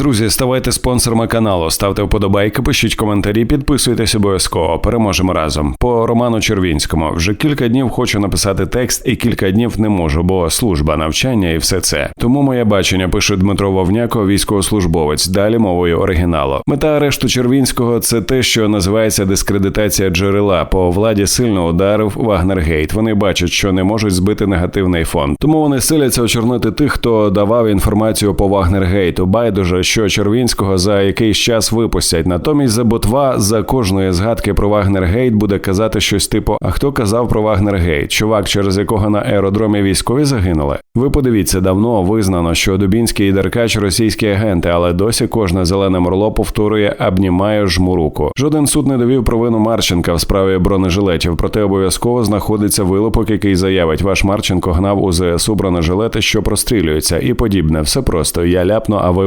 Друзі, ставайте спонсорами каналу, ставте вподобайки, пишіть коментарі, підписуйтесь обов'язково. Переможемо разом. По Роману Червінському вже кілька днів хочу написати текст, і кілька днів не можу, бо служба, навчання і все це. Тому моє бачення пише Дмитро Вовняко, військовослужбовець. Далі мовою оригіналу. Мета арешту Червінського це те, що називається дискредитація джерела. По владі сильно ударив Вагнергейт. Вони бачать, що не можуть збити негативний фон. Тому вони силяться очорнити тих, хто давав інформацію по Вагнергейту. Байдуже, що Червінського за якийсь час випустять. Натомість за ботва за кожної згадки про Вагнергейт буде казати щось типу: А хто казав про Вагнергейт? Чувак, через якого на аеродромі військові загинули? Ви подивіться, давно визнано, що Дубінський і Деркач російські агенти, але досі кожне зелене мурло повторює обнімаю жму руку. Жоден суд не довів провину Марченка в справі бронежилетів, проте обов'язково знаходиться вилупок, який заявить, ваш Марченко гнав у ЗСУ бронежилети, що прострілюються, і подібне. Все просто я ляпну, а ви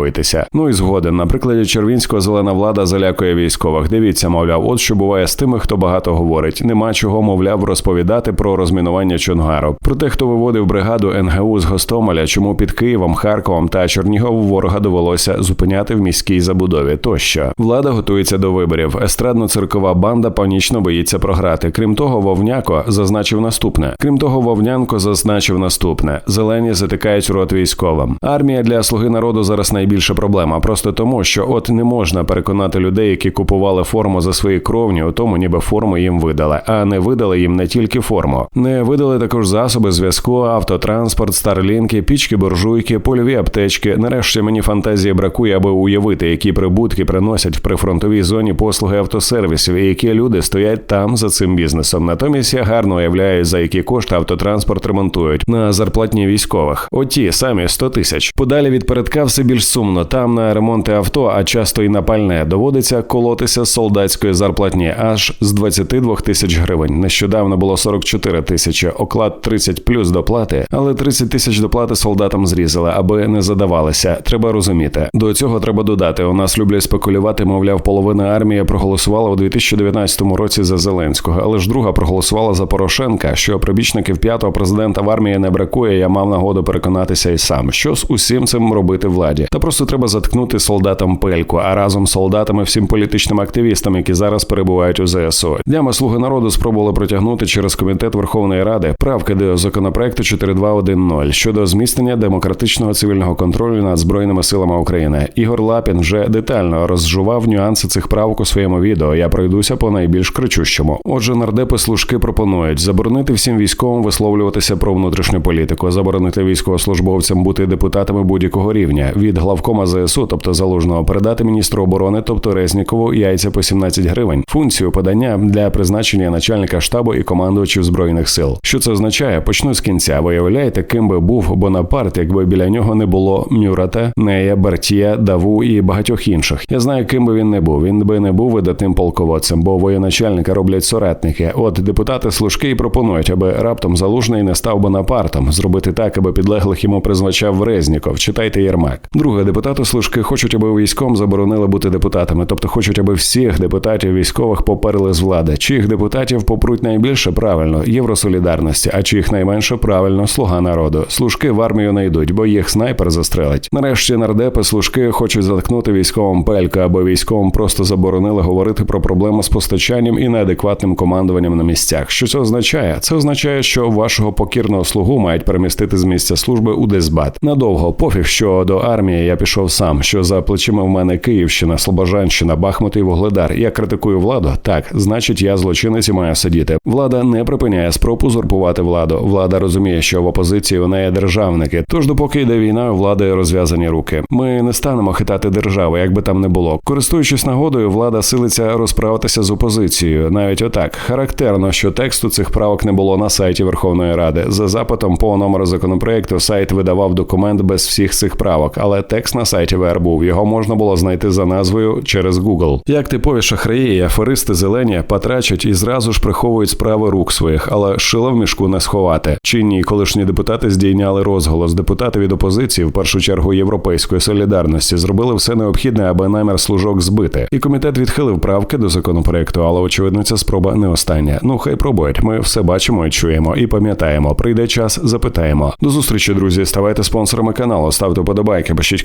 виправдовуєтеся. Ну і згоден. На прикладі Червінського зелена влада залякує військових. Дивіться, мовляв, от що буває з тими, хто багато говорить. Нема чого, мовляв, розповідати про розмінування Чонгару. Про те, хто виводив бригаду НГУ з Гостомеля, чому під Києвом, Харковом та Чернігову ворога довелося зупиняти в міській забудові. Тощо влада готується до виборів. Естрадно-циркова банда панічно боїться програти. Крім того, Вовняко зазначив наступне. Крім того, Вовнянко зазначив наступне: зелені затикають рот військовим. Армія для слуги народу зараз найбільша проблема. Просто тому, що от не можна переконати людей, які купували форму за свої кровні, у тому, ніби форму їм видали, а не видали їм не тільки форму. Не видали також засоби зв'язку, автотранспорт, старлінки, пічки, буржуйки, польові аптечки. Нарешті мені фантазії бракує, аби уявити, які прибутки приносять в прифронтовій зоні послуги автосервісів, і які люди стоять там за цим бізнесом. Натомість я гарно уявляю, за які кошти автотранспорт ремонтують на зарплатні військових. Оті самі 100 тисяч. Подалі від передка все більш сумно. Там на ремонти авто, а часто і на пальне доводиться колотися солдатської зарплатні аж з 22 тисяч гривень. Нещодавно було 44 тисячі, оклад 30 плюс доплати, але 30 тисяч доплати солдатам зрізали, аби не задавалися. Треба розуміти. До цього треба додати. У нас люблять спекулювати. Мовляв, половина армії проголосувала у 2019 році за Зеленського, але ж друга проголосувала за Порошенка. Що прибічників п'ятого президента в армії не бракує. Я мав нагоду переконатися і сам, що з усім цим робити владі. Та просто треба заткнути солдатам пельку, а разом з солдатами всім політичним активістам, які зараз перебувають у ЗСУ. Днями слуги народу спробували протягнути через комітет Верховної Ради правки до законопроекту 4210 щодо зміцнення демократичного цивільного контролю над збройними силами України. Ігор Лапін вже детально розжував нюанси цих правок у своєму відео. Я пройдуся по найбільш кричущому. Отже, нардепи служки пропонують заборонити всім військовим висловлюватися про внутрішню політику, заборонити військовослужбовцям бути депутатами будь-якого рівня від главкома ЗСУ, тобто залужного, передати міністру оборони, тобто Резнікову, яйця по 17 гривень, функцію подання для призначення начальника штабу і командувачів збройних сил. Що це означає? Почну з кінця. Виявляєте, ким би був Бонапарт, якби біля нього не було Мюрата, Нея, Бартія, Даву і багатьох інших. Я знаю, ким би він не був. Він би не був видатним полководцем, бо воєначальника роблять соратники. От депутати служки і пропонують, аби раптом залужний не став Бонапартом, зробити так, аби підлеглих йому призначав Резніков. Читайте Єрмак. Друге, депутати служки хочуть, аби військом заборонили бути депутатами, тобто хочуть, аби всіх депутатів військових поперли з влади. Чиїх депутатів попруть найбільше правильно євросолідарності, а чиїх найменше правильно слуга народу. Служки в армію не йдуть, бо їх снайпер застрелить. Нарешті нардепи служки хочуть заткнути військовим пелька, аби військовим просто заборонили говорити про проблеми з постачанням і неадекватним командуванням на місцях. Що це означає? Це означає, що вашого покірного слугу мають перемістити з місця служби у Дезбат. Надовго пофіг, що до армії я пішов сам. Що за плечима в мене Київщина, Слобожанщина, Бахмут і Вугледар. Я критикую владу. Так, значить, я злочинець і маю сидіти. Влада не припиняє спроб узурпувати владу. Влада розуміє, що в опозиції у неї державники. Тож, допоки йде війна, у влади розв'язані руки. Ми не станемо хитати державу, як би там не було. Користуючись нагодою, влада силиться розправитися з опозицією. Навіть отак характерно, що тексту цих правок не було на сайті Верховної Ради. За запитом по номеру законопроекту сайт видавав документ без всіх цих правок, але текст на сайті ВР. Його можна було знайти за назвою через Google. Як типові шахраї і аферисти зелені потрачать і зразу ж приховують справи рук своїх, але шила в мішку не сховати. Чинні колишні депутати здійняли розголос. Депутати від опозиції, в першу чергу європейської солідарності, зробили все необхідне, аби намір служок збити. І комітет відхилив правки до законопроекту, але очевидно, ця спроба не остання. Ну хай пробують. Ми все бачимо і чуємо, і пам'ятаємо. Прийде час, запитаємо. До зустрічі, друзі. Ставайте спонсорами каналу, ставте подобайки, пишіть